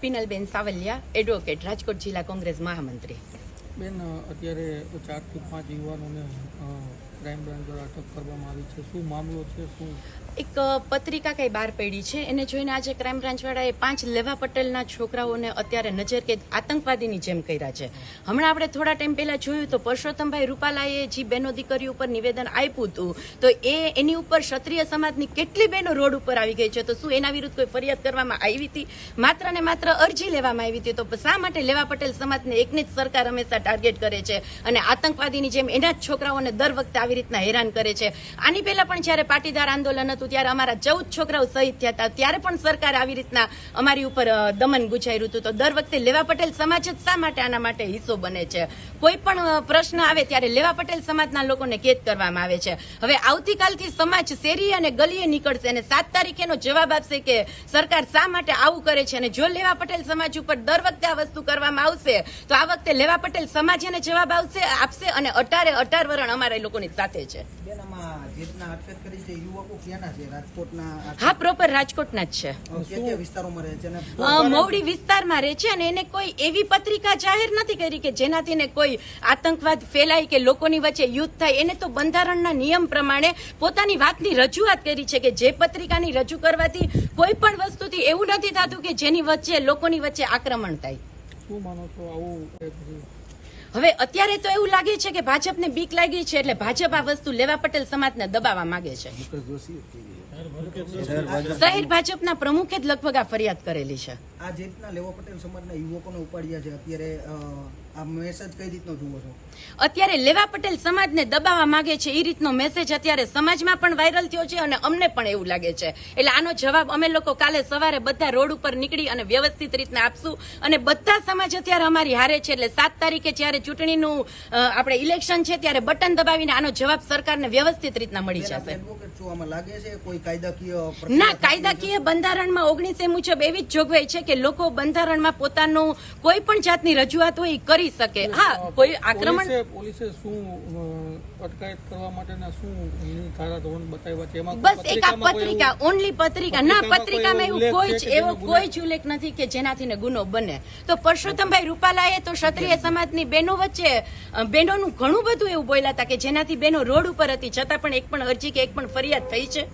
Pinalben Savaliya advocate Rajkot જિલ્લા કોંગ્રેસ મહામંત્રી. બેન અત્યારે ચારથી પાંચ યુવાનોને ક્રાઇમ બ્રાન્ચ દ્વારા અટક કરવામાં આવી છે? શું મામલો છે? શું? એક પત્રિકા કઈ બહાર પડી છે? એને જોઈને આજે ક્રાઇમ બ્રાન્ચ વાળાએ પાંચ લેવા પટેલના છોકરાઓને અત્યારે નજર કે આતંકવાદીની જેમ કર્યા છે. હમણાં આપણે થોડા ટાઈમ પહેલા જોયું તો પરસોત્તમભાઈ રૂપાલાએ જે બહેનો દીકરી ઉપર નિવેદન આપ્યું હતું, તો એ એની ઉપર ક્ષત્રિય સમાજની કેટલી બહેનો રોડ ઉપર આવી ગઈ છે? તો શું એના વિરુદ્ધ કોઈ ફરિયાદ કરવામાં આવી હતી? માત્ર ને માત્ર અરજી લેવામાં આવી હતી, તો શા માટે લેવા પટેલ સમાજને એકની જ સરકાર હંમેશા ટાર્ગેટ કરે છે? અને આતંકવાદીની જેમ એના જ છોકરાઓને દર વખતે આવી રીતના હેરાન કરે છે. આની પહેલા પણ જ્યારે પાટીદાર આંદોલન હતું, ત્યારે અમારા ચૌદ છોકરાઓ શહીદ થયા હતા. ત્યારે પણ સરકાર આવી રીતના અમારી ઉપર દમન ગુજાર્યું હતું. તો દર વખતે લેવા પટેલ સમાજ જ શા માટે આના માટે હિસ્સો બને છે? કોઈ પણ પ્રશ્ન આવે ત્યારે લેવા પટેલ સમાજના લોકોને કેદ કરવામાં આવે છે. હવે આવતીકાલથી સમાજ શેરી અને ગલીએ નીકળશે અને સાત તારીખેનો જવાબ આપશે કે સરકાર શા માટે આવું કરે છે અને જો લેવા પટેલ સમાજ ઉપર દર વખતે આ વસ્તુ કરવામાં આવશે, તો આ વખતે લેવા પટેલ સમાજ એને જવાબ આવશે, આપશે અને અટારે અટાર વરણ અમારા લોકોની સાથે છે. હા પ્રોપર રાજકોટના જ છે. કયા કયા વિસ્તારોમાં રહે છે? અને અ, મવડી વિસ્તારમાં રહે છે અને એને કોઈ એવી પત્રિકા જાહેર નથી કરી કે જેનાથી એને કોઈ આતંકવાદ ફેલાય કે લોકોની વચ્ચે યુદ્ધ થાય. એને તો બંધારણના નિયમ પ્રમાણે પોતાની વાતની રજૂઆત કરી છે કે જે પત્રિકાની રજૂ કરવાથી કોઈ પણ વસ્તુથી એવું નથી થતું કે જેની વચ્ચે લોકોની વચ્ચે આક્રમણ થાય. શું માનો છો? આવું હવે અત્યારે તો એવું લાગે છે કે ભાજપને બીક લાગી છે એટલે ભાજપ આ વસ્તુ લેવા પટેલ સમાજને દબાવવા માંગે છે. શહેર ભાજપના પ્રમુખે જ લગભગ આ ફરિયાદ કરેલી છે. આ જે રીતના લેવા પટેલ સમાજના યુવકોને ઉપાડ્યા છે, અત્યારે મેસેજ કઈ રીતનો જુઓ છો? અત્યારે લેવા પટેલ સમાજને દબાવવા માંગે છે. એ રીતનો મેસેજ અત્યારે સમાજમાં પણ વાયરલ થયો છે અને અમને પણ એવું લાગે છે. એટલે આનો જવાબ અમે લોકો કાલે સવારે બધા રોડ ઉપર નીકળી અને વ્યવસ્થિત રીતના આપશું. અને બધા સમાજ અત્યારે અમારી હારે છે. એટલે સાત તારીખે જ્યારે ચૂંટણીનું આપણે ઇલેક્શન છે ત્યારે બટન દબાવીને આનો જવાબ સરકારને વ્યવસ્થિત રીતના મળી જશે. ના કાયદાકીય બંધારણમાં ઓગણીસે મુજબ એવી જ જોગવાઈ છે કે લોકો બંધારણમાં પોતાનું કોઈ પણ જાતની રજૂઆત હોય એ કરી શકે. હા કોઈ આક્રમણ પોલીસે શું અટકાયત કરવા માટેના શું ધારા ધોરણ બતાવ્યા છે? એમાં બસ એક આ પત્રિકા ઓનલી પત્રિકા. ના પત્રિકામાં એવું કોઈ જ એવો કોઈ જ ઉલ્લેખ નથી કે જેનાથી ગુનો બને. તો પરસોત્તમભાઈ રૂપાલાએ તો ક્ષત્રિય સમાજની બહેનો વચ્ચે બહેનોનું ઘણું બધું એવું બોલ્યા હતા કે જેનાથી બહેનો રોડ ઉપર હતી છતાં પણ એક પણ અરજી કે એક પણ ફરિયાદ થઈ છે?